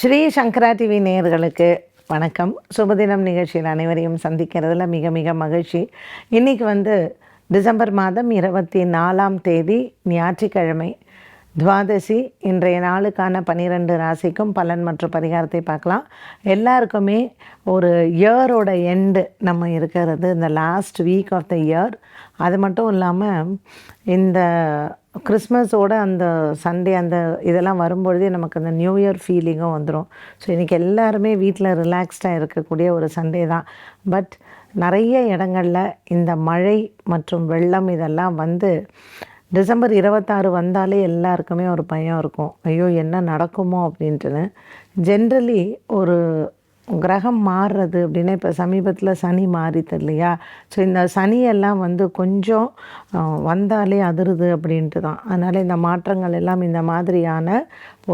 ஸ்ரீ சங்கரா TV நேயர்களுக்கு வணக்கம். சுபதினம் நிகழ்ச்சியில் அனைவரையும் சந்திக்கிறதுல மிக மிக மகிழ்ச்சி. இன்றைக்கி வந்து டிசம்பர் மாதம் இருபத்தி நாலாம் தேதி ஞாயிற்றுக்கிழமை துவாதசி. இன்றைய நாளுக்கான பன்னிரெண்டு ராசிக்கும் பலன் மற்றும் பரிகாரத்தை பார்க்கலாம். எல்லாருக்குமே ஒரு இயரோட எண்டு நம்ம இருக்கிறது இந்த last week of the year அது மட்டும் இல்லாமல் இந்த கிறிஸ்மஸோட அந்த சண்டே அந்த இதெல்லாம் வரும்பொழுதே நமக்கு அந்த நியூ இயர் ஃபீலிங்கும் வந்துடும் ஸோ இன்றைக்கி எல்லாருமே வீட்டில் ரிலாக்ஸ்டாக இருக்கக்கூடிய ஒரு சண்டே தான். பட் நிறைய இடங்களில் இந்த மழை மற்றும் வெள்ளம் இதெல்லாம் வந்து டிசம்பர் இருபத்தாறு வந்தாலே எல்லாருக்குமே ஒரு பயம் இருக்கும். ஐயோ என்ன நடக்குமோ அப்படின்ட்டுன்னு. ஜென்ரலி ஒரு கிரகம் மாறுறது அப்படின்னா இப்போ சமீபத்தில் சனி மாறிது இல்லையா? ஸோ இந்த சனியெல்லாம் வந்து கொஞ்சம் வந்தாலே அதிருது அப்படின்ட்டு தான் அதனால் இந்த மாற்றங்கள் எல்லாம் இந்த மாதிரியான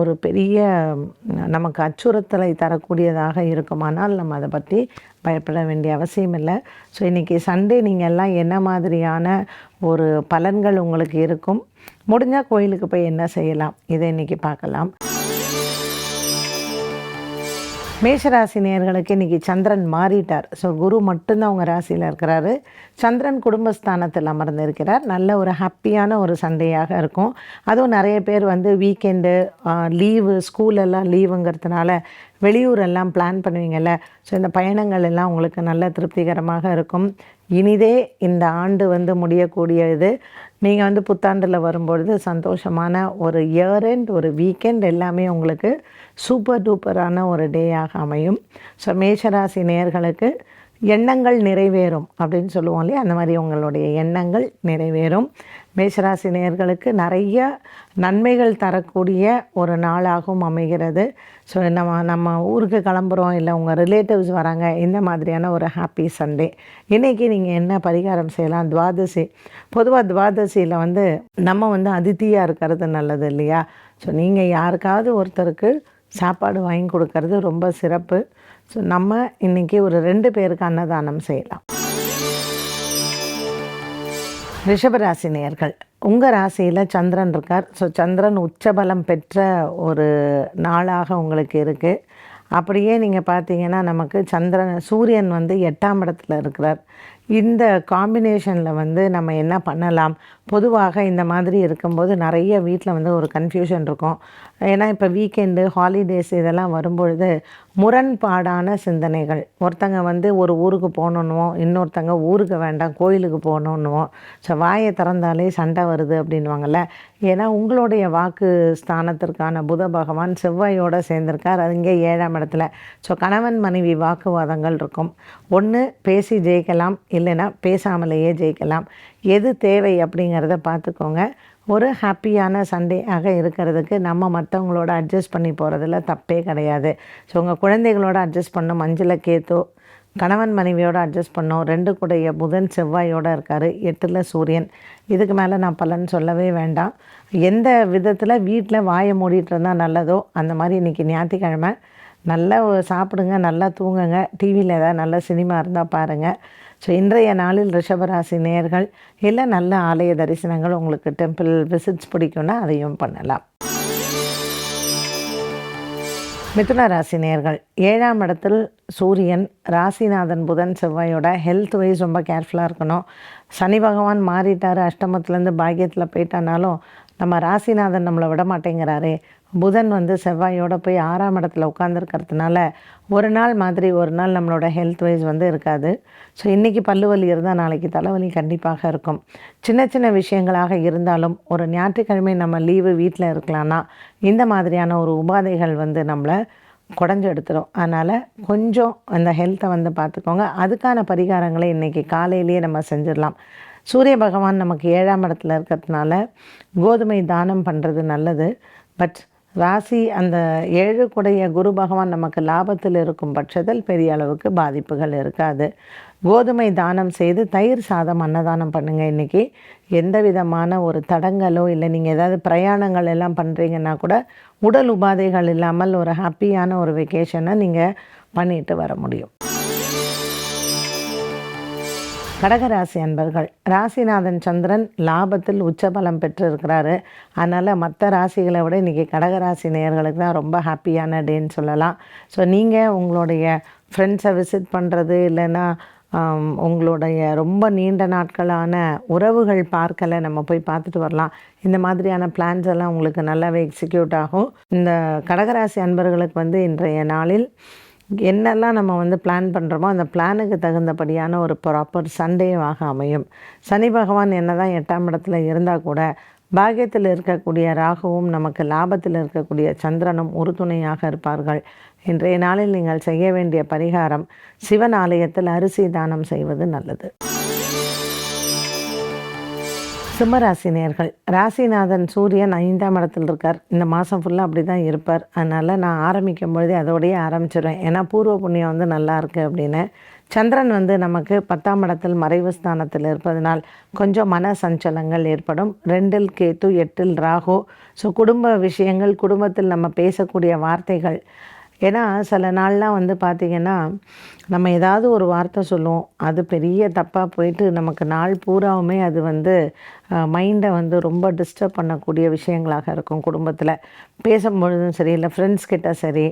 ஒரு பெரிய நமக்கு அச்சுறுத்தலை தரக்கூடியதாக இருக்குமானால் நம்ம அதை பற்றி பயப்பட வேண்டிய அவசியம் இல்லை. ஸோ இன்றைக்கி சண்டே நீங்கள் எல்லாம் என்ன மாதிரியான ஒரு பலன்கள் உங்களுக்கு இருக்கும்? முடிஞ்சால் கோயிலுக்கு போய் என்ன செய்யலாம்? இதை இன்றைக்கி பார்க்கலாம். மேஷராசி நேர்களுக்கு இன்றைக்கி சந்திரன் மாறிட்டார். ஸோ குரு மட்டும்தான் அவங்க ராசியில் இருக்கிறாரு. சந்திரன் குடும்பஸ்தானத்தில் அமர்ந்திருக்கிறார். நல்ல ஒரு ஹாப்பியான ஒரு சண்டையாக இருக்கும். அதுவும் நிறைய பேர் வந்து வீக்கெண்டு லீவு ஸ்கூலெல்லாம் லீவுங்கிறதுனால வெளியூரெல்லாம் பிளான் பண்ணுவீங்கள்ல ஸோ இந்த பயணங்கள் எல்லாம் உங்களுக்கு நல்ல திருப்திகரமாக இருக்கும். இனிதே இந்த ஆண்டு வந்து முடியக்கூடிய இது நீங்கள் வந்து புத்தாண்டில் வரும்பொழுது சந்தோஷமான ஒரு இயர் எண்ட் ஒரு வீக்கெண்ட் எல்லாமே உங்களுக்கு சூப்பர் டூப்பரான ஒரு டேயாக அமையும். ஸோ மேஷராசி நேர்களுக்கு எண்ணங்கள் நிறைவேறும் அப்படின்னு சொல்லுவோம் இல்லையா? அந்த மாதிரி உங்களுடைய எண்ணங்கள் நிறைவேறும். மேஷராசி நேர்களுக்கு நிறைய நன்மைகள் தரக்கூடிய ஒரு நாளாகவும் அமைகிறது. ஸோ நம்ம நம்ம ஊருக்கு கிளம்புறோம் இல்லை உங்கள் ரிலேட்டிவ்ஸ் வராங்க இந்த மாதிரியான ஒரு ஹாப்பி சண்டே இன்றைக்கி நீங்கள் என்ன பரிகாரம் செய்யலாம்? துவாதசி. பொதுவாக துவாதசியில் வந்து நம்ம வந்து அதித்தியாக இருக்கிறது நல்லது இல்லையா? ஸோ நீங்கள் யாருக்காவது ஒருத்தருக்கு சாப்பாடு வாங்கி கொடுக்கறது ரொம்ப சிறப்பு. ஸோ நம்ம இன்றைக்கி ஒரு ரெண்டு பேருக்கு அன்னதானம் செய்யலாம். ரிஷபராசி நேர்கள் உங்கள் ராசியில் சந்திரன் இருக்கார். ஸோ சந்திரன் உச்சபலம் பெற்ற ஒரு நாளாக உங்களுக்கு இருக்குது அப்படியே நீங்கள் பார்த்தீங்கன்னா நமக்கு சந்திரன் சூரியன் வந்து எட்டாம் இடத்துல இருக்கிறார். இந்த காம்பினேஷனில் வந்து நம்ம என்ன பண்ணலாம்? பொதுவாக இந்த மாதிரி இருக்கும்போது நிறைய வீட்டில் வந்து ஒரு கன்ஃபியூஷன் இருக்கும். ஏன்னா இப்போ வீக்கெண்டு ஹாலிடேஸ் இதெல்லாம் வரும்பொழுது முரண்பாடான சிந்தனைகள். ஒருத்தங்க வந்து ஒரு ஊருக்கு போகணுன்னுவோம் இன்னொருத்தங்க ஊருக்கு வேண்டாம் கோயிலுக்கு போகணுன்னுவோம் ஸோ வாயை திறந்தாலே சண்டை வருது அப்படின்வாங்கள்ல ஏன்னா உங்களுடைய வாக்கு ஸ்தானத்திற்கான புத பகவான் செவ்வாயோடு சேர்ந்திருக்கார். அது இங்கே ஏழாம் இடத்துல. ஸோ கணவன் மனைவி வாக்குவாதங்கள் இருக்கும். ஒன்று பேசி ஜெயிக்கலாம். இல்லைன்னா பேசாமலேயே ஜெயிக்கலாம். எது தேவை அப்படிங்கிறத பார்த்துக்கோங்க. ஒரு ஹாப்பியான சண்டேயாக இருக்கிறதுக்கு நம்ம மற்றவங்களோட அட்ஜஸ்ட் பண்ணி போகிறதுல தப்பே கிடையாது. ஸோ உங்கள் குழந்தைகளோட அட்ஜஸ்ட் பண்ணும் மஞ்சளை கேத்தோ கணவன் மனைவியோட அட்ஜஸ்ட் பண்ணோம் ரெண்டு கூடைய புதன் செவ்வாயோடு இருக்கார். எட்டில் சூரியன். இதுக்கு மேலே நான் பலன் சொல்லவே வேண்டாம். எந்த விதத்தில் வீட்டில் வாயை மூடிட்டு இருந்தால் நல்லதோ அந்த மாதிரி இன்றைக்கி ஞாயிற்றுக்கிழமை. நல்லா சாப்பிடுங்க நல்லா தூங்குங்க. டிவியில் ஏதாவது நல்ல சினிமா இருந்தால் பாருங்கள் ஸோ இன்றைய நாளில் ரிஷபராசி நேர்கள் இல்லை நல்ல ஆலய தரிசனங்கள் உங்களுக்கு டெம்பிள் விசிட்ஸ் பிடிக்கும்னா அதையும் பண்ணலாம். மிதுன ராசி நேர்கள் ஏழாம் இடத்தில் சூரியன் ராசிநாதன் புதன் செவ்வாயோட ஹெல்த் வைஸ் ரொம்ப கேர்ஃபுல்லாக இருக்கணும். சனி பகவான் மாறிட்டார் அஷ்டமத்துலேருந்து பாக்கியத்தில் போயிட்டானாலும் நம்ம ராசிநாதன் நம்மளை விட மாட்டேங்கிறாரு புதன் வந்து செவ்வாயோட போய் ஆறாம் இடத்துல உட்காந்துருக்கிறதுனால ஒரு நாள் மாதிரி ஒரு நாள் நம்மளோட ஹெல்த் வைஸ் வந்து இருக்காது. ஸோ இன்றைக்கி பல்லு வலி இருந்தால் நாளைக்கு தலைவலி கண்டிப்பாக இருக்கும். சின்ன சின்ன விஷயங்களாக இருந்தாலும் ஒரு ஞாயிற்றுக்கிழமை நம்ம லீவு வீட்டில் இருக்கலாம்னா இந்த மாதிரியான ஒரு உபாதைகள் வந்து நம்மளை குடஞ்சு எடுத்துரும். அதனால் கொஞ்சம் அந்த ஹெல்த்தை வந்து பார்த்துக்கோங்க. அதுக்கான பரிகாரங்களை இன்றைக்கி காலையிலேயே நம்ம செஞ்சிடலாம். சூரிய பகவான் நமக்கு ஏழாம் இடத்துல இருக்கிறதுனால கோதுமை தானம் பண்ணுறது நல்லது. பட் ராசி அந்த ஏழு கூடைய குரு பகவான் நமக்கு லாபத்தில் இருக்கும் பட்சத்தில் பெரிய அளவுக்கு பாதிப்புகள் இருக்காது. கோதுமை தானம் செய்து தயிர் சாதம் அன்னதானம் பண்ணுங்கள் இன்றைக்கி எந்த விதமான ஒரு தடங்களோ இல்லை நீங்கள் ஏதாவது பிரயாணங்கள் எல்லாம் பண்ணுறீங்கன்னா கூட உடல் உபாதைகள் இல்லாமல் ஒரு ஹாப்பியான ஒரு வெக்கேஷனை நீங்கள் பண்ணிட்டு வர முடியும். கடகராசி அன்பர்கள் ராசிநாதன் சந்திரன் லாபத்தில் உச்சபலம் பெற்றிருக்கிறாரு. அதனால் மற்ற ராசிகளை விட இன்றைக்கி கடகராசி நேர்களுக்கு தான் ரொம்ப ஹாப்பியான டேன்னு சொல்லலாம். ஸோ நீங்கள் உங்களுடைய ஃப்ரெண்ட்ஸை விசிட் பண்ணுறது இல்லைன்னா உங்களுடைய ரொம்ப நீண்ட நாட்களான உறவுகள் பார்க்கலை நம்ம போய் பார்த்துட்டு வரலாம். இந்த மாதிரியான பிளான்ஸ் எல்லாம் உங்களுக்கு நல்லாவே எக்ஸிக்யூட் ஆகும். இந்த கடகராசி அன்பர்களுக்கு வந்து இன்றைய நாளில் என்னெல்லாம் நம்ம வந்து பிளான் பண்ணுறோமோ அந்த பிளானுக்கு தகுந்தபடியான ஒரு ப்ராப்பர் சண்டேவாக அமையும். சனி பகவான் என்ன தான் எட்டாம் இடத்துல இருந்தால் கூட பாகியத்தில் இருக்கக்கூடிய ராகுவும் நமக்கு லாபத்தில் இருக்கக்கூடிய சந்திரனும் உறுதுணையாக இருப்பார்கள். இன்றைய நாளில் நீங்கள் செய்ய வேண்டிய பரிகாரம் சிவன் ஆலயத்தில் அரிசி தானம் செய்வது நல்லது. சிம்மராசி நேர்கள் ராசிநாதன் சூரியன் ஐந்தாம் இடத்துல இருக்கார். இந்த மாதம் ஃபுல்லாக அப்படி தான் இருப்பார். அதனால் நான் ஆரம்பிக்கும் பொழுதே அதோடையே ஆரம்பிச்சிடுவேன் ஏன்னா பூர்வ புண்ணியம் வந்து நல்லா இருக்குது அப்படின்னு. சந்திரன் வந்து நமக்கு பத்தாம் இடத்தில் மறைவு ஸ்தானத்தில் இருப்பதனால் கொஞ்சம் மன சஞ்சலங்கள் ஏற்படும். ரெண்டில் கேத்து எட்டில் ராகு. ஸோ குடும்ப விஷயங்கள் குடும்பத்தில் நம்ம பேசக்கூடிய வார்த்தைகள் ஏன்னா சில நாள்லாம் வந்து பார்த்திங்கன்னா நம்ம ஏதாவது ஒரு வார்த்தை சொல்லுவோம். அது பெரிய தப்பாக போயிட்டு நமக்கு நாள் பூராவுமே அது வந்து மைண்டை வந்து ரொம்ப டிஸ்டர்ப் பண்ணக்கூடிய விஷயங்களாக இருக்கும் குடும்பத்தில். பேசும்பொழுதும் சரி இல்லை ஃப்ரெண்ட்ஸ் கிட்ட சரி.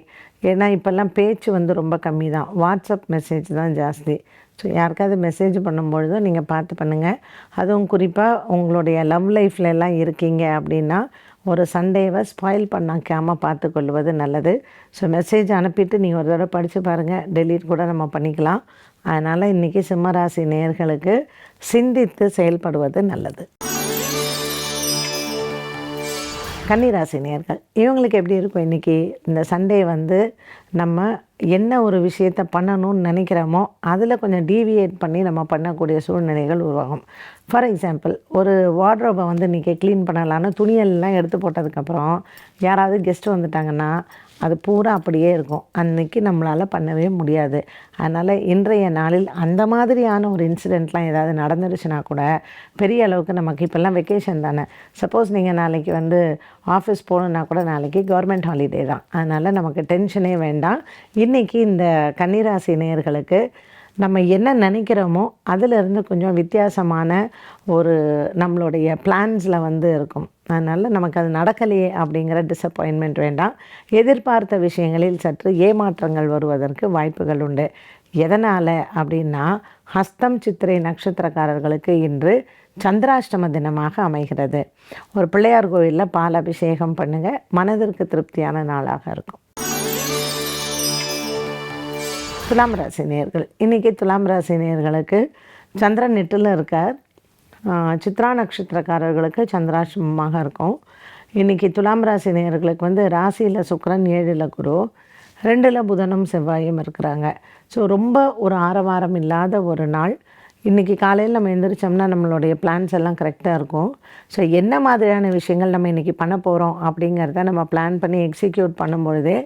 ஏன்னா இப்போல்லாம் பேச்சு வந்து ரொம்ப கம்மி தான் வாட்ஸ்அப் மெசேஜ் தான் ஜாஸ்தி. ஸோ யாருக்காவது மெசேஜ் பண்ணும்பொழுதும் நீங்கள் பார்த்து பண்ணுங்கள் அதுவும் குறிப்பாக உங்களுடைய லவ் லைஃப்ல எல்லாம் இருக்கீங்க அப்படின்னா ஒரு சண்டேவை ஸ்பாயில் பண்ணாக்காமல் பார்த்துக்கொள்வது நல்லது. ஸோ மெசேஜ் அனுப்பிட்டு நீங்கள் ஒரு தடவை படித்து பாருங்கள் டெலீட் கூட நம்ம பண்ணிக்கலாம். அதனால் இன்றைக்கி சிம்மராசி நேயர்களுக்கு சிந்தித்து செயல்படுவது நல்லது. கன்னிராசி நேர்கள் இவங்களுக்கு எப்படி இருக்கும் இன்றைக்கி இந்த சண்டே வந்து நம்ம என்ன ஒரு விஷயத்தை பண்ணணும்னு நினைக்கிறோமோ அதில் கொஞ்சம் டீவியேட் பண்ணி நம்ம பண்ணக்கூடிய சூழ்நிலைகள் உருவாகும். ஃபார் எக்ஸாம்பிள் ஒரு வார்ட்ரோபை வந்து இன்றைக்கி க்ளீன் பண்ணலான்னு துணியெல்லாம் எடுத்து போட்டதுக்கப்புறம் யாராவது கெஸ்ட் வந்துட்டாங்கன்னா அது பூரா அப்படியே இருக்கும். அன்னைக்கு நம்மளால் பண்ணவே முடியாது. அதனால் இன்றைய நாளில் அந்த மாதிரியான ஒரு இன்சிடெண்ட்லாம் ஏதாவது நடந்துருச்சுன்னா கூட பெரிய அளவுக்கு நமக்கு இப்போல்லாம் வெக்கேஷன் தானே. சப்போஸ் நீங்கள் நாளைக்கு வந்து ஆஃபீஸ் போகணுன்னா கூட நாளைக்கு கவர்மெண்ட் ஹாலிடே தான். அதனால் நமக்கு டென்ஷனே வேண்டாம். இன்றைக்கி இந்த கன்னிராசி நேயர்களுக்கு நம்ம என்ன நினைக்கிறோமோ அதிலிருந்து கொஞ்சம் வித்தியாசமான ஒரு நம்மளுடைய பிளான்ஸில் வந்து இருக்கும். அதனால் நமக்கு அது நடக்கலையே அப்படிங்கிற டிசப்பாயின்மெண்ட் வேண்டாம். எதிர்பார்த்த விஷயங்களில் சற்று ஏமாற்றங்கள் வருவதற்கு வாய்ப்புகள் உண்டு. எதனால் அப்படின்னா ஹஸ்தம் சித்திரை நட்சத்திரக்காரர்களுக்கு இன்று சந்திராஷ்டம தினமாக அமைகிறது. ஒரு பிள்ளையார் கோயிலில் பால் அபிஷேகம் பண்ணுங்கள் மனதிற்கு திருப்தியான நாளாக இருக்கும். துலாம் ராசி நேர்கள் இன்றைக்கி துலாம் ராசி நேர்களுக்கு சந்திரன் நெட்டில் இருக்கார். சித்ரா நட்சத்திரக்காரர்களுக்கு சந்திராசிரமமாக இருக்கும். இன்றைக்கி துலாம் ராசி நேர்களுக்கு வந்து ராசியில் சுக்கரன் ஏழில் குரு ரெண்டில் புதனும் செவ்வாயும் இருக்கிறாங்க. ஸோ ரொம்ப ஒரு ஆரவாரம் இல்லாத ஒரு நாள். இன்றைக்கி காலையில் நம்ம எந்திரிச்சோம்னா நம்மளுடைய பிளான்ஸ் எல்லாம் கரெக்டாக இருக்கும். ஸோ என்ன மாதிரியான விஷயங்கள் நம்ம இன்றைக்கி பண்ண போகிறோம் அப்படிங்கிறத நம்ம பிளான் பண்ணி எக்ஸிக்யூட் பண்ணும்பொழுதே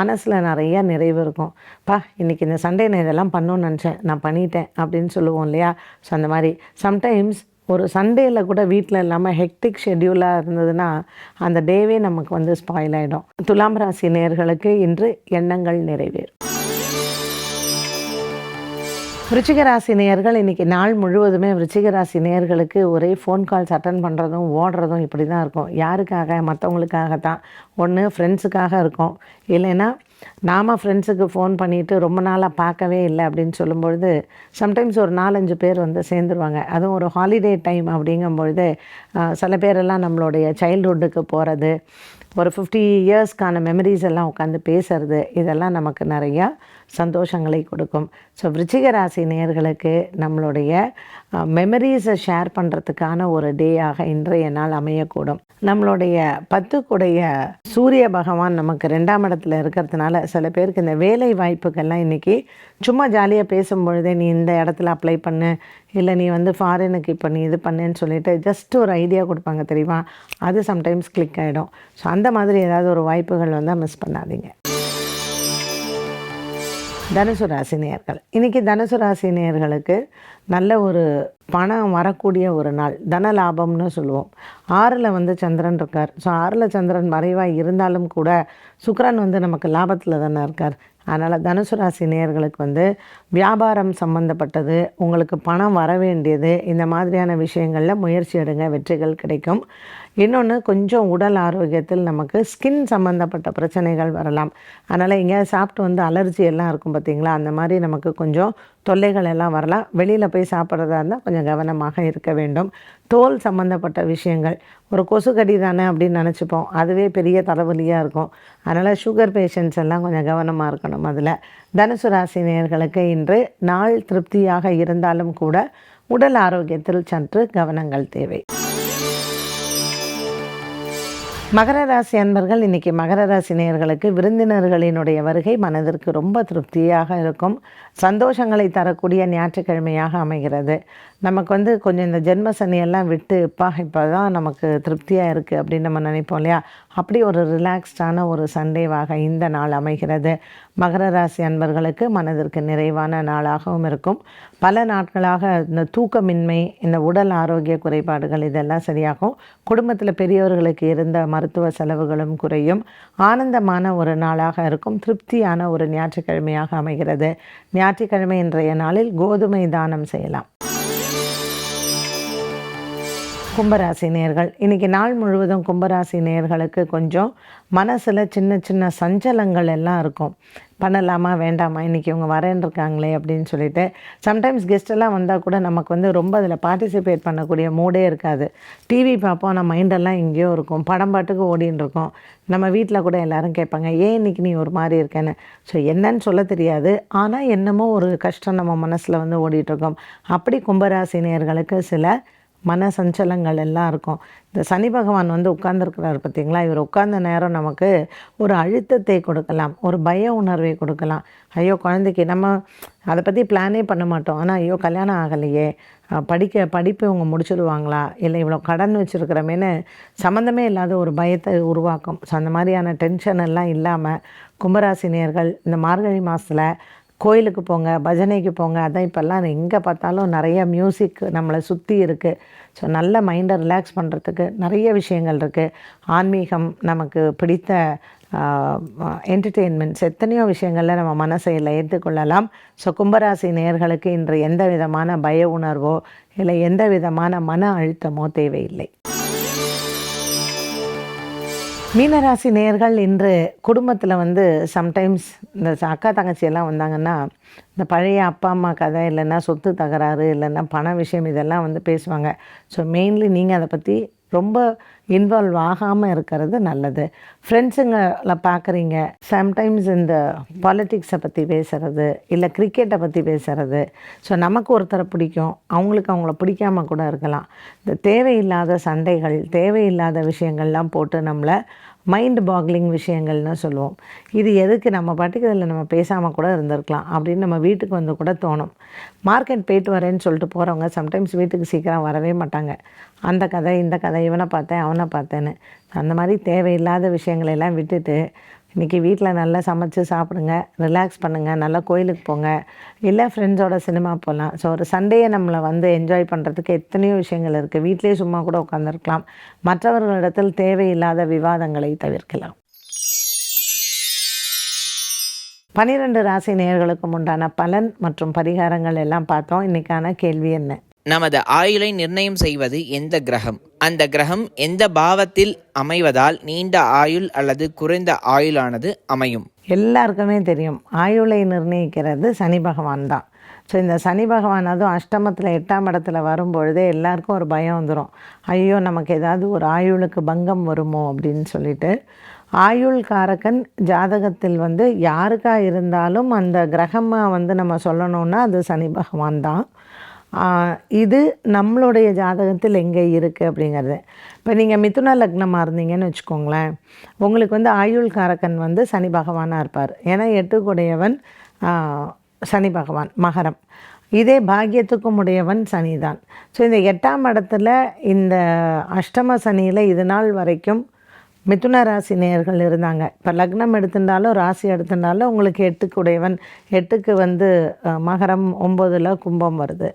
மனசில் நிறையா நிறைவு இருக்கும். பா இன்றைக்கி இந்த சண்டே நான் இதெல்லாம் பண்ணணும்னு நினச்சேன். நான் பண்ணிட்டேன். அப்படின்னு சொல்லுவோம் இல்லையா? ஸோ அந்த மாதிரி. சம்டைம்ஸ் ஒரு சண்டேயில் கூட வீட்டில் இல்லாமல் ஹெக்டிக் ஷெட்யூலாக இருந்ததுன்னா அந்த டேவே நமக்கு வந்து ஸ்பாயில் ஆகிடும் துலாம் ராசி நேர்களுக்கு இன்று எண்ணங்கள் நிறைவேறும். விருச்சிக ராசி நேயர்கள் இன்றைக்கி நாள் முழுவதுமே விருச்சிக ராசி நேயர்களுக்கு ஒரே ஃபோன் கால்ஸ் அட்டன் பண்ணுறதும் ஓடுறதும் இப்படி தான் இருக்கும். யாருக்காக? மற்றவங்களுக்காக தான் ஒன்று ஃப்ரெண்ட்ஸுக்காக இருக்கும். இல்லைன்னா நாம் ஃப்ரெண்ட்ஸுக்கு ஃபோன் பண்ணிவிட்டு ரொம்ப நாளாக பார்க்கவே இல்லை அப்படின்னு சொல்லும்பொழுது சம்டைம்ஸ் ஒரு நாலஞ்சு பேர் வந்து சேர்ந்துருவாங்க. அதுவும் ஒரு ஹாலிடே டைம் அப்படிங்கும்பொழுது சில பேரெல்லாம் நம்மளுடைய சைல்ட்ஹுட்டுக்கு போகிறது ஒரு ஃபிஃப்டி இயர்ஸ்க்கான மெமரிஸ் எல்லாம் உட்காந்து பேசுறது இதெல்லாம் நமக்கு நிறையா சந்தோஷங்களை கொடுக்கும். ஸோ விருச்சிக நேர்களுக்கு நம்மளுடைய மெமரிஸை ஷேர் பண்ணுறதுக்கான ஒரு டேயாக இன்றைய நாள் அமையக்கூடும். நம்மளுடைய பத்துக்குடைய சூரிய பகவான் நமக்கு ரெண்டாம் இடத்துல இருக்கிறதுனால சில பேருக்கு இந்த வேலை வாய்ப்புகள்லாம் இன்றைக்கி சும்மா ஜாலியாக பேசும்பொழுதே நீ இந்த இடத்துல அப்ளை பண்ணு இல்லை நீ வந்து ஃபாரினுக்கு இப்போ நீ இது பண்ணுன்னு சொல்லிட்டு ஜஸ்ட் ஒரு ஐடியா கொடுப்பாங்க தெரியுமா? அது சம்டைம்ஸ் கிளிக் ஆகிடும் ஸோ அந்த மாதிரி ஏதாவது ஒரு வாய்ப்புகள் வந்தால் மிஸ் பண்ணாதீங்க. தனுசு ராசி நேயர்கள். இன்றைக்கி தனுசு ராசி நேயர்களுக்கு நல்ல ஒரு பணம் வரக்கூடிய ஒரு நாள். தன லாபம்னு சொல்லுவோம். ஆறில் வந்து சந்திரன் இருக்கார். ஸோ ஆறில் சந்திரன் மறைவாக இருந்தாலும் கூட சுக்கரன் வந்து நமக்கு லாபத்தில் தானே இருக்கார். அதனால் தனுசு ராசி நேயர்களுக்கு வந்து வியாபாரம் சம்மந்தப்பட்டது உங்களுக்கு பணம் வர வேண்டியது இந்த மாதிரியான விஷயங்களில் முயற்சி எடுங்க வெற்றிகள் கிடைக்கும். இன்னொன்று கொஞ்சம் உடல் ஆரோக்கியத்தில் நமக்கு ஸ்கின் சம்மந்தப்பட்ட பிரச்சனைகள் வரலாம். அதனால் எங்கேயாவது சாப்பிட்டு வந்து அலர்ஜி எல்லாம் இருக்கும் பார்த்தீங்களா? அந்த மாதிரி நமக்கு கொஞ்சம் தொல்லைகள் எல்லாம் வரலாம். வெளியில் போய் சாப்பிட்றதா இருந்தால் கொஞ்சம் கவனமாக இருக்க வேண்டும். தோல் சம்மந்தப்பட்ட விஷயங்கள். ஒரு கொசுக்கடி தானே அப்படின்னு நினச்சிப்போம். அதுவே பெரிய தலைவலியாக இருக்கும். அதனால் சுகர் பேஷண்ட்ஸ் எல்லாம் கொஞ்சம் கவனமாக இருக்கணும் அதில். தனுசு ராசி நேர்களுக்கு இன்று நாள் திருப்தியாக இருந்தாலும் கூட உடல் ஆரோக்கியத்தில் சற்று கவனங்கள் தேவை. மகர ராசி அன்பர்கள் இன்றைக்கி மகர ராசி நேயர்களுக்கு விருந்தினர்களினுடைய வருகை மனதிற்கு ரொம்ப திருப்தியாக இருக்கும். சந்தோஷங்களை தரக்கூடிய ஞாயிற்றுக்கிழமையாக அமைகிறது. நமக்கு வந்து கொஞ்சம் இந்த ஜென்ம சனியெல்லாம் விட்டு இப்போ இப்போ தான் நமக்கு திருப்தியாக இருக்குது அப்படின்னு நம்ம நினைப்போம் இல்லையா? அப்படி ஒரு ரிலாக்ஸ்டான ஒரு சண்டேவாக இந்த நாள் அமைகிறது. மகர ராசி அன்பர்களுக்கு மனதிற்கு நிறைவான நாளாகவும் இருக்கும். பல நாட்களாக இந்த தூக்கமின்மை இந்த உடல் ஆரோக்கிய குறைபாடுகள் இதெல்லாம் சரியாகும். குடும்பத்தில் பெரியவர்களுக்கு இருந்த மருத்துவ செலவுகளும் குறையும். ஆனந்தமான ஒரு நாளாக இருக்கும். திருப்தியான ஒரு ஞாயிற்றுக்கிழமையாக அமைகிறது. ஞாயிற்றுக்கிழமை இன்றைய நாளில் கோதுமை தானம் செய்யலாம். கும்பராசி நேர்கள். இன்றைக்கி நாள் முழுவதும் கும்பராசி நேர்களுக்கு கொஞ்சம் மனசில் சின்ன சின்ன சஞ்சலங்கள் எல்லாம் இருக்கும். பண்ணலாமா வேண்டாமா? இன்றைக்கி இவங்க வரேன் இருக்காங்களே அப்படின்னு சொல்லிட்டு சம்டைம்ஸ் கெஸ்டெல்லாம் வந்தால் கூட நமக்கு வந்து ரொம்ப அதில் பார்ட்டிசிபேட் பண்ணக்கூடிய மூடே இருக்காது. டிவி பார்ப்போம் நம்ம மைண்டெல்லாம் எங்கேயோ இருக்கும். படம் பாட்டுக்கு ஓடின்னு இருக்கோம். நம்ம வீட்டில் கூட எல்லாரும் கேட்பாங்க ஏன் இன்றைக்கி நீ ஒரு மாதிரி இருக்கேன்னு? ஸோ என்னன்னு சொல்ல தெரியாது. ஆனால் என்னமோ ஒரு கஷ்டம் நம்ம மனசில் வந்து ஓடிட்டுருக்கோம் அப்படி கும்பராசி நேயர்களுக்கு சில மன சஞ்சலங்கள் எல்லாம் இருக்கும். இந்த சனி பகவான் வந்து உட்கார்ந்துருக்கிறார் பார்த்தீங்களா? இவர் உட்கார்ந்த நேரம் நமக்கு ஒரு அழுத்தத்தை கொடுக்கலாம் ஒரு பய உணர்வை கொடுக்கலாம். ஐயோ குழந்தைக்கு நம்ம அதை பற்றி பிளானே பண்ண மாட்டோம். ஆனால் ஐயோ கல்யாணம் ஆகலையே. படிக்க படிப்பு இவங்க முடிச்சிடுவாங்களா இல்லை இவ்வளோ கடன் வச்சுருக்கிறமேனு சம்மந்தமே இல்லாத ஒரு பயத்தை உருவாக்கும். ஸோ அந்த மாதிரியான டென்ஷன் எல்லாம் இல்லாமல் கும்பராசினியர்கள் இந்த மார்கழி மாதத்தில் கோயிலுக்கு போங்க பஜனைக்கு போங்க அதான் இப்போல்லாம் எங்கே பார்த்தாலும் நிறைய மியூசிக் நம்மளை சுற்றி இருக்குது ஸோ நல்ல மைண்டை ரிலாக்ஸ் பண்ணுறதுக்கு நிறைய விஷயங்கள் இருக்குது ஆன்மீகம் நமக்கு பிடித்த என்டர்டெயின்மெண்ட்ஸ் எத்தனையோ விஷயங்களில் நம்ம மனசையில் ஏற்றுக்கொள்ளலாம். ஸோ கும்பராசி நேயர்களுக்கு இன்று எந்த விதமான பய உணர்வோ இல்லை எந்த விதமான மன அழுத்தமோ தேவையில்லை. மீனராசி நேர்கள் இன்று குடும்பத்தில் வந்து சம்டைம்ஸ் இந்த அக்கா தங்கச்சி எல்லாம் வந்தாங்கன்னா இந்த பழைய அப்பா அம்மா கதை இல்லைன்னா சொத்து தகராறு இல்லைன்னா பண விஷயம் இதெல்லாம் வந்து பேசுவாங்க. ஸோ மெயின்லி நீங்கள் அதை பற்றி ரொம்ப இன்வால்வ் ஆகாமல் இருக்கிறது நல்லது. ஃப்ரெண்ட்ஸுங்களை பார்க்குறீங்க. சம்டைம்ஸ் இந்த பாலிட்டிக்ஸை பற்றி பேசுகிறது இல்லை கிரிக்கெட்டை பற்றி பேசுகிறது ஸோ நமக்கு ஒருத்தரை பிடிக்கும். அவங்களுக்கு அவங்கள பிடிக்காம கூட இருக்கலாம். இந்த தேவையில்லாத சண்டைகள் தேவையில்லாத விஷயங்கள்லாம் போட்டு நம்மளை மைண்ட் பாக்லிங் விஷயங்கள்னு சொல்லுவோம். இது எதுக்கு நம்ம பாட்டுக்கு இதில் நம்ம பேசாமல் கூட இருந்திருக்கலாம் அப்படின்னு நம்ம வீட்டுக்கு வந்து கூட தோணும். மார்க்கெட் போயிட்டு வரேன்னு சொல்லிட்டு போகிறவங்க சம்டைம்ஸ் வீட்டுக்கு சீக்கிரம் வரவே மாட்டாங்க. அந்த கதை இந்த கதை இவனை பார்த்தேன் அவனை பார்த்தேன்னு. அந்த மாதிரி தேவையில்லாத விஷயங்களெல்லாம் விட்டுட்டு இன்றைக்கி வீட்டில் நல்லா சமைச்சு சாப்பிடுங்க ரிலாக்ஸ் பண்ணுங்கள் நல்லா கோயிலுக்கு போங்க. இல்லை ஃப்ரெண்ட்ஸோட சினிமா போகலாம் ஸோ ஒரு சண்டேயை நம்மளை வந்து என்ஜாய் பண்ணுறதுக்கு எத்தனையோ விஷயங்கள் இருக்குது வீட்டிலேயே சும்மா கூட உட்காந்துருக்கலாம் மற்றவர்களிடத்தில் தேவையில்லாத விவாதங்களை தவிர்க்கலாம். பனிரெண்டு ராசி நேர்களுக்கும் உண்டான பலன் மற்றும் பரிகாரங்கள் எல்லாம் பார்த்தோம். இன்னைக்கான கேள்வி என்ன? நமது ஆயுளை நிர்ணயம் செய்வது எந்த கிரகம்? அந்த கிரகம் எந்த பாவத்தில் அமைவதால் நீண்ட ஆயுள் அல்லது குறைந்த ஆயுளானது அமையும்? எல்லாருக்குமே தெரியும். ஆயுளை நிர்ணயிக்கிறது சனி பகவான் தான். ஸோ இந்த சனி பகவான் அதுவும் அஷ்டமத்தில் எட்டாம் இடத்துல வரும்பொழுதே எல்லாருக்கும் ஒரு பயம் வந்துடும் ஐயோ நமக்கு ஏதாவது ஒரு ஆயுளுக்கு பங்கம் வருமோ அப்படின்னு சொல்லிட்டு. ஆயுள் காரகன் ஜாதகத்தில் வந்து யாருக்காக இருந்தாலும் அந்த கிரகமாக வந்து நம்ம சொல்லணும்னா அது சனி பகவான் தான். இது நம்மளுடைய ஜாதகத்தில் எங்கே இருக்குது அப்படிங்கிறது. இப்போ நீங்கள் மிதுன லக்னமாக இருந்தீங்கன்னு வச்சுக்கோங்களேன் உங்களுக்கு வந்து ஆயுள் காரக்கன் வந்து சனி பகவானாக இருப்பார். ஏன்னா எட்டுக்குடையவன் சனி பகவான் மகரம். இதே பாக்கியத்துக்கும் உடையவன் சனி தான் ஸோ இந்த எட்டாம் இடத்துல இந்த அஷ்டம சனியில் இது நாள் வரைக்கும் மிதுன ராசி நேயர்கள் இருந்தாங்க. இப்போ லக்னம் எடுத்திருந்தாலும் ராசி எடுத்திருந்தாலும் உங்களுக்கு எட்டுக்குடையவன். எட்டுக்கு வந்து மகரம் ஒம்பதில் கும்பம் வருது.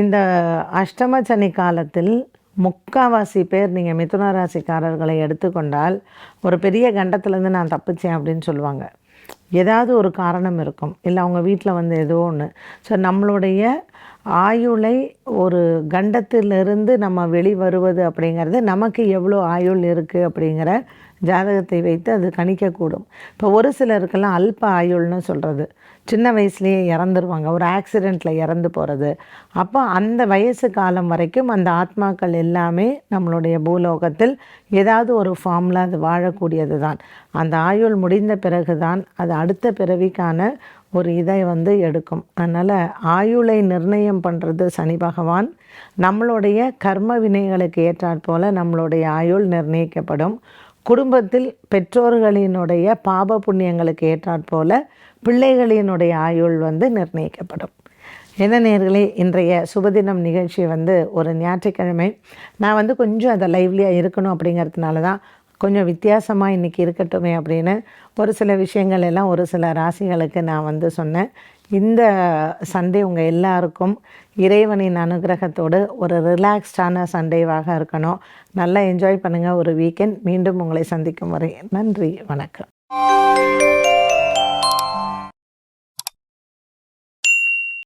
இந்த அஷ்டம சனி காலத்தில் முக்காவாசி பேர் நீங்கள் மிதுன ராசிக்காரர்களை எடுத்துக்கொண்டால் ஒரு பெரிய கண்டத்துலேருந்து நான் தப்பிச்சேன் அப்படின்னு சொல்லுவாங்க. ஏதாவது ஒரு காரணம் இருக்கும். இல்லை அவங்க வீட்டில் வந்து ஏதோ ஒன்று ஸோ நம்மளுடைய ஆயுளை ஒரு கண்டத்திலிருந்து நம்ம வெளிவருவது அப்படிங்கிறது நமக்கு எவ்வளோ ஆயுள் இருக்குது அப்படிங்கிற ஜாதகத்தை வைத்து அது கணிக்கக்கூடும். இப்போ ஒரு சிலருக்கெல்லாம் அல்ப ஆயுள்னு சொல்கிறது சின்ன வயசுலேயே இறந்துருவாங்க. ஒரு ஆக்சிடெண்ட்டில் இறந்து போகிறது அப்போ அந்த வயசு காலம் வரைக்கும் அந்த ஆத்மாக்கள் எல்லாமே நம்மளுடைய பூலோகத்தில் ஏதாவது ஒரு ஃபார்மில் அது வாழக்கூடியது தான் அந்த ஆயுள் முடிந்த பிறகு தான் அது அடுத்த பிறவிக்கான ஒரு இதை வந்து எடுக்கும். அதனால் ஆயுளை நிர்ணயம் பண்ணுறது சனி பகவான். நம்மளுடைய கர்ம வினைகளுக்கு ஏற்றாற் போல் நம்மளுடைய ஆயுள் நிர்ணயிக்கப்படும். குடும்பத்தில் பெற்றோர்களினுடைய பாப புண்ணியங்களுக்கு ஏற்றாற் போல் பிள்ளைகளினுடைய ஆயுள் வந்து நிர்ணயிக்கப்படும். என்ன நேர்களே இன்றைய சுபதினம் நிகழ்ச்சி வந்து ஒரு ஞாயிற்றுக்கிழமை. நான் வந்து கொஞ்சம் அதை லைவ்லியாக இருக்கணும் அப்படிங்கிறதுனால தான் கொஞ்சம் வித்தியாசமாக இன்றைக்கி இருக்கட்டுமே அப்படின்னு ஒரு சில விஷயங்கள் எல்லாம் ஒரு சில ராசிகளுக்கு நான் வந்து சொன்னேன். இந்த சண்டே உங்கள் எல்லாருக்கும் இறைவனின் அனுகிரகத்தோடு ஒரு ரிலாக்ஸ்டான சண்டேவாக இருக்கணும். நல்லா என்ஜாய் பண்ணுங்கள் ஒரு வீக்கெண்ட் மீண்டும் உங்களை சந்திக்கும் வரை நன்றி வணக்கம்.